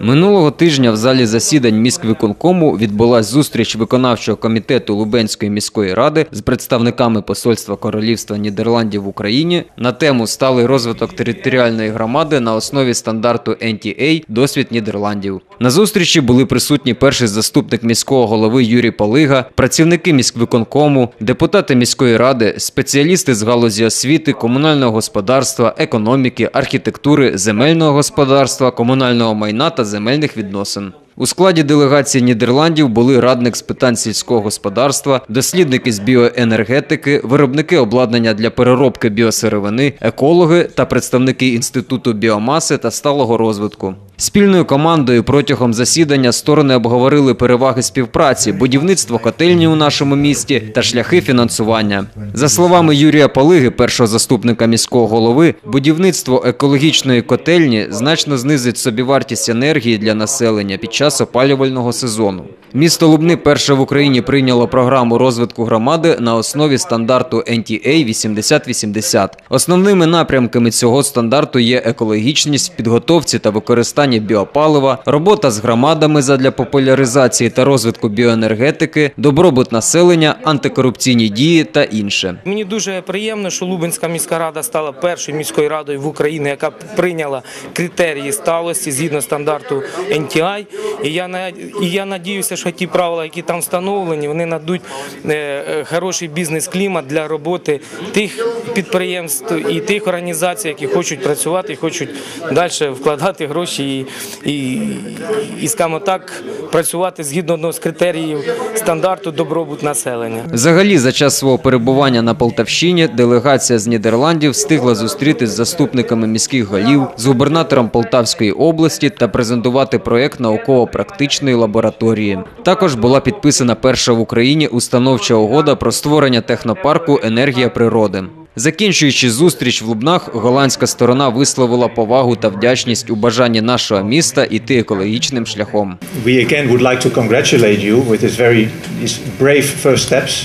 Минулого тижня в залі засідань міськвиконкому відбулась зустріч виконавчого комітету Лубенської міської ради з представниками посольства Королівства Нідерландів в Україні на тему сталий розвиток територіальної громади на основі стандарту NTA «Досвід Нідерландів». На зустрічі були присутні перший заступник міського голови Юрій Палига, працівники міськвиконкому, депутати міської ради, спеціалісти з галузі освіти, комунального господарства, економіки, архітектури, земельного господарства, комунального майна та земельних відносин. У складі делегації Нідерландів були радник з питань сільського господарства, дослідники з біоенергетики, виробники обладнання для переробки біосировини, екологи та представники інституту біомаси та сталого розвитку. Спільною командою протягом засідання сторони обговорили переваги співпраці, будівництво котельні у нашому місті та шляхи фінансування. За словами Юрія Палиги, першого заступника міського голови, будівництво екологічної котельні значно знизить собівартість енергії для населення під час опалювального сезону. Місто Лубни перше в Україні прийняло програму розвитку громади на основі стандарту NTA 8080. Основними напрямками цього стандарту є екологічність в підготовці та використанні біопалива, робота з громадами задля популяризації та розвитку біоенергетики, добробут населення, антикорупційні дії та інше. Мені дуже приємно, що Лубенська міська рада стала першою міською радою в Україні, яка прийняла критерії сталості згідно стандарту NTI. І я і я надіюся, що ті правила, які там встановлені, вони надуть е, хороший бізнес-клімат для роботи тих підприємств і тих організацій, які хочуть працювати і хочуть далі вкладати гроші і, і, скажімо так, працювати згідно одного з критеріїв стандарту добробут населення. Взагалі, за час свого перебування на Полтавщині делегація з Нідерландів встигла зустрітись з заступниками міських голів, з губернатором Полтавської області та презентувати проєкт науково-практичної лабораторії. Також була підписана перша в Україні установча угода про створення технопарку Енергія природи. Закінчуючи зустріч в Лубнах, голландська сторона висловила повагу та вдячність у бажанні нашого міста іти екологічним шляхом. We again would like to congratulate you with this very these brave first steps.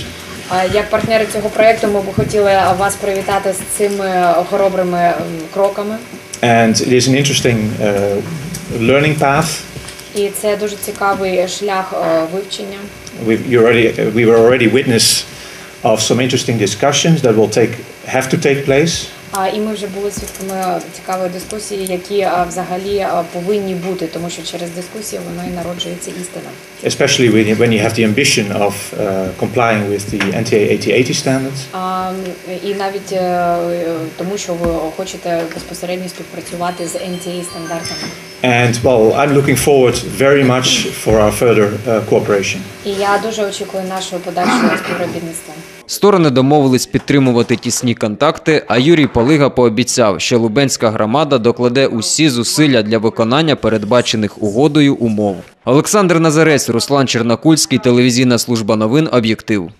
Як партнери цього проєкту, ми б хотіли вас привітати з цими хоробрими кроками. And it is an interesting uh, learning path. І це дуже цікавий шлях е, вивчення. We've, you already, we were already witness of some interesting discussions that will take, have to take place. І ми вже були свідками цікавої дискусії, які взагалі повинні бути, тому що через дискусії воно і народжується істина. especially when you, when you have the ambition of uh, complying with the NTA 8080 standards. І навіть е, тому, що ви хочете безпосередньо співпрацювати з NTA стандартами. And well, I'm looking forward very much for our further uh, cooperation. І я дуже очікую нашого подальшого співробітництва. Сторони домовились підтримувати тісні контакти, а Юрій Полига пообіцяв, що Лубенська громада докладе усі зусилля для виконання передбачених угодою умов. Олександр Назарець, Руслан Чернакульський, телевізійна служба новин «Об'єктив».